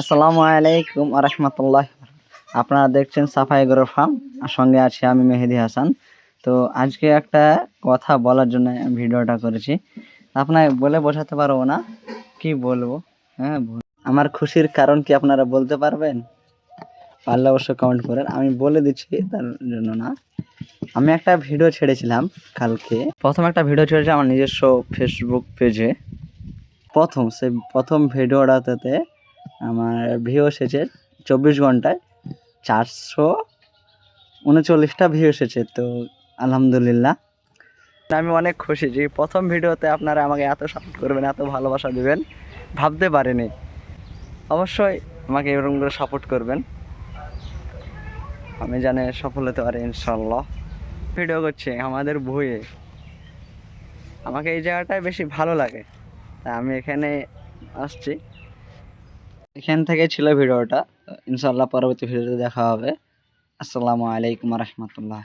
আসসালামু আলাইকুম রহমতুল্লাহ আপনারা দেখছেন সাফাই গরুর ফার্ম, আর সঙ্গে আছি আমি মেহেদি হাসান। তো আজকে একটা কথা বলার জন্য ভিডিওটা করেছি। আপনাকে বলে বোঝাতে পারব না, কি বলব? হ্যাঁ আমার খুশির কারণ কি আপনারা বলতে পারবেন? পারলে অবশ্যই কমেন্ট করেন। আমি বলে দিচ্ছি তার জন্য না। আমি একটা ভিডিও ছেড়েছিলাম কালকে। প্রথম একটা ভিডিও ছেড়েছি আমার নিজস্ব ফেসবুক পেজে প্রথম, সেই প্রথম ভিডিওটাতে আমার ভিউ এসেছে চব্বিশ ঘন্টায় চারশো উনচল্লিশটা ভিউ এসেছে তো আলহামদুলিল্লাহ। আমি অনেক খুশি যে প্রথম ভিডিওতে আপনারা আমাকে এত সাপোর্ট করবেন, এত ভালোবাসা দেবেন। ভাবতে পারেনি। অবশ্যই আমাকে এরকম করে সাপোর্ট করবেন। আমি জানি সফল হতে পারি ইনশাল্লাহ ভিডিও করছি আমাদের বইয়ে। আমাকে এই জায়গাটায় বেশি ভালো লাগে। তাই আমি এখানে আসছি। এখান থেকে ছিল ভিডিওটা। ইনশাল্লাহ পরবর্তী ভিডিওতে দেখা হবে। আসসালামু আলাইকুম রহমতুল্লাহ।